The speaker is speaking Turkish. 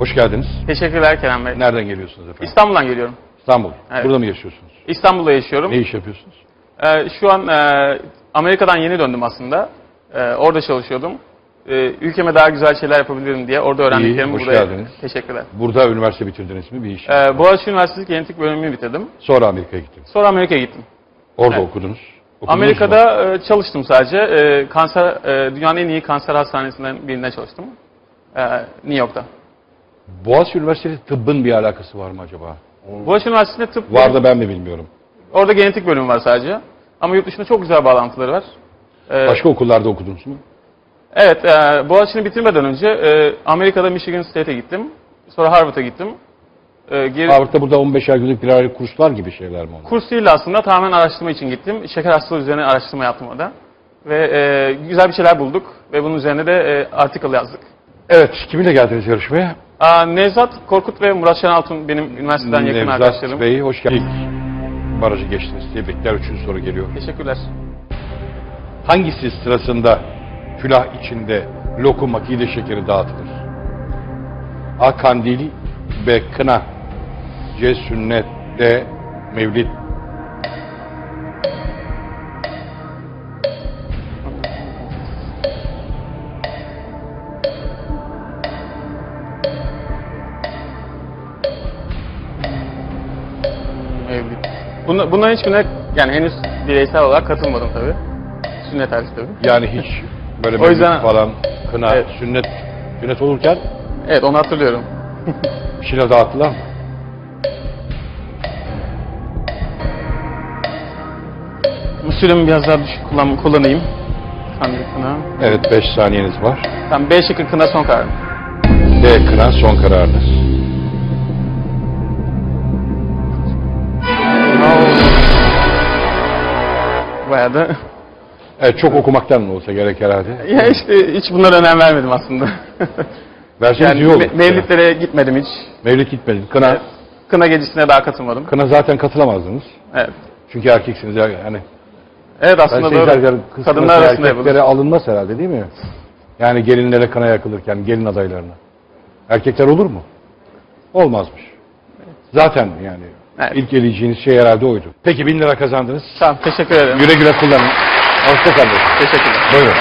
Hoş geldiniz. Teşekkürler Kerem Bey. Nereden geliyorsunuz efendim? İstanbul'dan geliyorum. İstanbul. Evet. Burada mı yaşıyorsunuz? İstanbul'da yaşıyorum. Ne iş yapıyorsunuz? Ee, şu an e, Amerika'dan yeni döndüm aslında. Ee, orada çalışıyordum. Ee, ülkeme daha güzel şeyler yapabilirim diye orada öğrendiklerimi hoş burada... geldiniz. Teşekkürler. Burada üniversite bitirdiniz mi? Bir iş. Ee, Boğaziçi Üniversitesi Genetik Bölümümü bitirdim. Sonra Amerika'ya gittiniz. Sonra Amerika'ya gittim. Orada Evet. okudunuz. Okudunuz mu? Amerika'da e, çalıştım sadece. E, kanser e, dünyanın en iyi kanser hastanesinden birinde çalıştım. E, New York'ta. Boğaziçi Üniversitesi tıbbın bir alakası var mı acaba? Boğaziçi Üniversitesi'nde tıp Var da ben mi bilmiyorum. Orada genetik bölümü var sadece. Ama yurt dışında çok güzel bağlantıları var. E, Başka okullarda okudunuz mu? Evet, e, Boğaziçi'ni bitirmeden önce e, Amerika'da Michigan State'e gittim. Sonra Harvard'a gittim. E, geri, Harvard'da burada 15 ay günlük bir aylık kurslar gibi şeyler mi onlar? Kurs değil de aslında tamamen araştırma için gittim. Şeker hastalığı üzerine araştırma yaptım orada. Ve e, güzel bir şeyler bulduk ve bunun üzerine de e, article yazdık. Evet, kiminle geldiniz yarışmaya? Aa, Nevzat Korkut ve Murat Şenaltun benim üniversiteden yakın Nevzat arkadaşlarım. Bey, hoş geldiniz. İlk barajı geçtiniz. Tebrikler. Üçüncü soru geliyor. Teşekkürler. Hangisi sırasında külah içinde lokum akide şekeri dağıtılır? A. Kandil B. Kına C. Sünnet D. Mevlid Mevlid. Buna, bunların hiçbirine yani henüz bireysel olarak katılmadım tabii. Sünnet hariç tabii. Yani hiç böyle O yüzden- falan kına, Evet. sünnet sünnet olurken Evet onu hatırlıyorum. bir şeyler dağıttılar mı? Usulümü biraz daha düşük kullan, kullanayım. Kandil kına. Evet 5 saniyeniz var. Tamam B şıkkı kına son kararım. D. Kına son kararınız. Bayağı da... Evet çok okumaktan mı olsa gerek herhalde. ya işte hiç bunlara önem vermedim aslında. Verseniz yani iyi olur. me- mevlitlere gitmedim hiç. Mevlid gitmedin. Kına, Evet. Kına gecesine daha katılmadım. kına zaten katılamazdınız. Evet. Çünkü erkeksiniz. Yani Evet aslında şey doğru. derken kız Kadınlar arasında yapılır. erkeklere alınmaz herhalde değil mi? Yani gelinlere kına yakılırken gelin adaylarına. Erkekler olur mu? Olmazmış. Zaten yani Evet. ilk eleyeceğiniz şey herhalde oydu. Peki bin lira kazandınız. Tamam teşekkür ederim. Güle güle kullanın. Hoşçakalın. Teşekkürler. Buyurun.